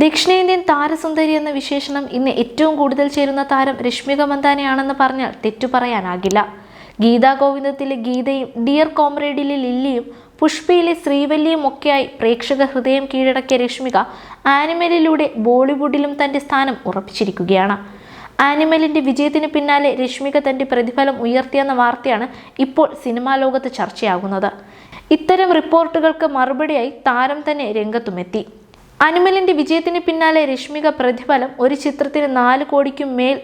ദക്ഷിണേന്ത്യൻ താരസുന്ദരി എന്ന വിശേഷണം ഇന്ന് ഏറ്റവും കൂടുതൽ ചേരുന്ന താരം രശ്മിക മന്ദാനയാണെന്ന് പറഞ്ഞാൽ തെറ്റു പറയാനാകില്ല. ഗീതാ ഗോവിന്ദത്തിലെ ഗീതയും ഡിയർ കോമ്രേഡിലെ ലില്ലിയും പുഷ്പയിലെ ശ്രീവല്ലിയും ഒക്കെയായി പ്രേക്ഷക ഹൃദയം കീഴടക്കിയ രശ്മിക ആനിമലിലൂടെ ബോളിവുഡിലും തന്റെ സ്ഥാനം ഉറപ്പിച്ചിരിക്കുകയാണ്. ആനിമലിന്റെ വിജയത്തിന് പിന്നാലെ രശ്മിക തന്റെ പ്രതിഫലം ഉയർത്തിയെന്ന വാർത്തയാണ് ഇപ്പോൾ സിനിമാ ലോകത്ത് ചർച്ചയാകുന്നത്. ഇത്തരം റിപ്പോർട്ടുകൾക്ക് മറുപടിയായി താരം തന്നെ രംഗത്തുമെത്തി. അനിമലിന്റെ വിജയത്തിന് പിന്നാലെ രശ്മിക പ്രതിഫലം ഒരു ചിത്രത്തിന് നാല് കോടിക്കും മേൽ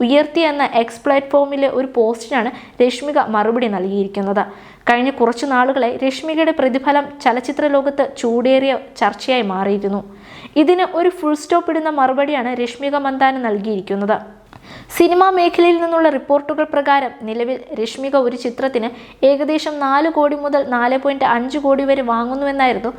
ഉയർത്തി എന്ന എക്സ് പ്ലാറ്റ്ഫോമിലെ ഒരു പോസ്റ്റിനാണ് രശ്മിക മറുപടി നൽകിയിരിക്കുന്നത്. കഴിഞ്ഞ കുറച്ചു നാളുകളെ രശ്മികയുടെ പ്രതിഫലം ചലച്ചിത്ര ലോകത്ത് ചൂടേറിയ ചർച്ചയായി മാറിയിരുന്നു. ഇതിന് ഒരു ഫുൾ സ്റ്റോപ്പ് ഇടുന്ന മറുപടിയാണ് രശ്മിക മന്ദാന നൽകിയിരിക്കുന്നത്. സിനിമാ മേഖലയിൽ നിന്നുള്ള റിപ്പോർട്ടുകൾ പ്രകാരം നിലവിൽ രശ്മിക ഒരു ചിത്രത്തിന് ഏകദേശം നാല് കോടി മുതൽ നാല് പോയിന്റ് അഞ്ച് കോടി വരെ വാങ്ങുന്നുവെന്നായിരുന്നു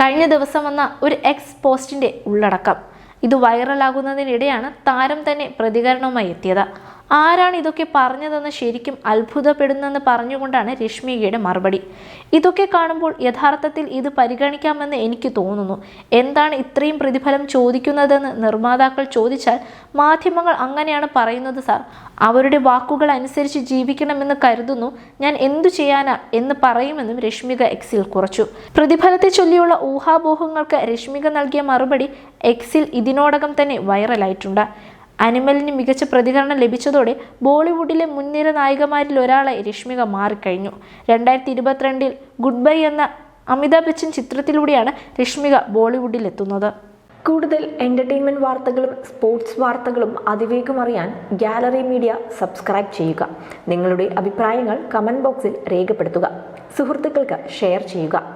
കഴിഞ്ഞ ദിവസം വന്ന ഒരു എക്സ് പോസ്റ്റിന്റെ ഉള്ളടക്കം. ഇത് വൈറലാകുന്നതിനിടെയാണ് താരം തന്നെ പ്രതികരണവുമായി എത്തിയത്. ആരാണ് ഇതൊക്കെ പറഞ്ഞതെന്ന് ശരിക്കും അത്ഭുതപ്പെടുന്നെന്ന് പറഞ്ഞുകൊണ്ടാണ് രശ്മികയുടെ മറുപടി. ഇതൊക്കെ കാണുമ്പോൾ യഥാർത്ഥത്തിൽ ഇത് പരിഗണിക്കാമെന്ന് എനിക്ക് തോന്നുന്നു. എന്താണ് ഇത്രയും പ്രതിഫലം ചോദിക്കുന്നതെന്ന് നിർമ്മാതാക്കൾ ചോദിച്ചാൽ മാധ്യമങ്ങൾ അങ്ങനെയാണ് പറയുന്നത് സാർ. അവരുടെ വാക്കുകൾ അനുസരിച്ച് ജീവിക്കണമെന്ന് കരുതുന്നു. ഞാൻ എന്തു ചെയ്യാനാ എന്ന് പറയുമെന്നും രശ്മിക എക്സിൽ കുറച്ചു. പ്രതിഫലത്തെ ചൊല്ലിയുള്ള ഊഹാപോഹങ്ങൾക്ക് രശ്മിക നൽകിയ മറുപടി എക്സിൽ ഇതിനോടകം തന്നെ വൈറലായിട്ടുണ്ട്. അനിമലിന് മികച്ച പ്രതികരണം ലഭിച്ചതോടെ ബോളിവുഡിലെ മുൻനിര നായികമാരിൽ ഒരാളെ രശ്മിക മാറിക്കഴിഞ്ഞു. രണ്ടായിരത്തി ഇരുപത്തിരണ്ടിൽ ഗുഡ് ബൈ എന്ന അമിതാഭ് ബച്ചൻ ചിത്രത്തിലൂടെയാണ് രശ്മിക ബോളിവുഡിൽ എത്തുന്നത് കൂടുതൽ എന്റർടൈൻമെന്റ് വാർത്തകളും സ്പോർട്സ് വാർത്തകളും അതിവേഗം അറിയാൻ ഗാലറി മീഡിയ സബ്സ്ക്രൈബ് ചെയ്യുക. നിങ്ങളുടെ അഭിപ്രായങ്ങൾ കമന്റ് ബോക്സിൽ രേഖപ്പെടുത്തുക. സുഹൃത്തുക്കൾക്ക് ഷെയർ ചെയ്യുക.